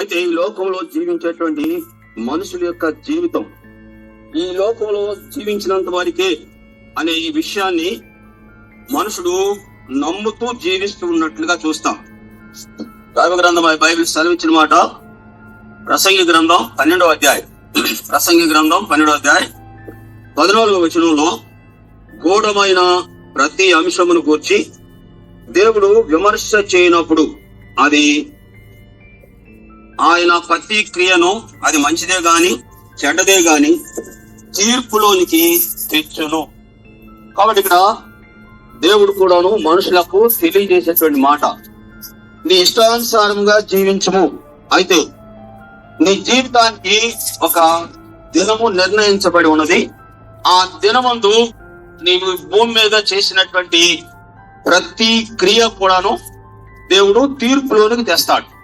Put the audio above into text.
అయితే ఈ లోకంలో జీవించేటువంటి మనుషుల యొక్క జీవితం ఈ లోకంలో జీవించినంత వారికే అనే ఈ విషయాన్ని మనుషుడు నమ్ముతూ జీవిస్తూ ఉన్నట్లుగా చూస్తాం. దైవ గ్రంథం బైబిల్ సెలవిచ్చిన మాట ప్రసంగి గ్రంథం పన్నెండవ అధ్యాయం. ప్రసంగి గ్రంథం పన్నెండవ అధ్యాయం పద్నాలుగవ వచనంలో గూఢమైన ప్రతి అంశమును గూర్చి దేవుడు విమర్శ చేయనప్పుడు అది ఆయన ప్రతి క్రియను అది మంచిదే గాని చెడ్డదే గాని తీర్పులోనికి తెచ్చును. కాబట్టి ఇక్కడ దేవుడు కూడాను మనుషులకు తెలియజేసేటువంటి మాట. నీ ఇష్టానుసారంగా జీవించము. అయితే నీ జీవితానికి ఒక దినము నిర్ణయించబడి ఉన్నది. ఆ దినమందు నీవు భూమి మీద చేసినటువంటి ప్రతి క్రియ కూడాను దేవుడు తీర్పులోనికి తెస్తాడు.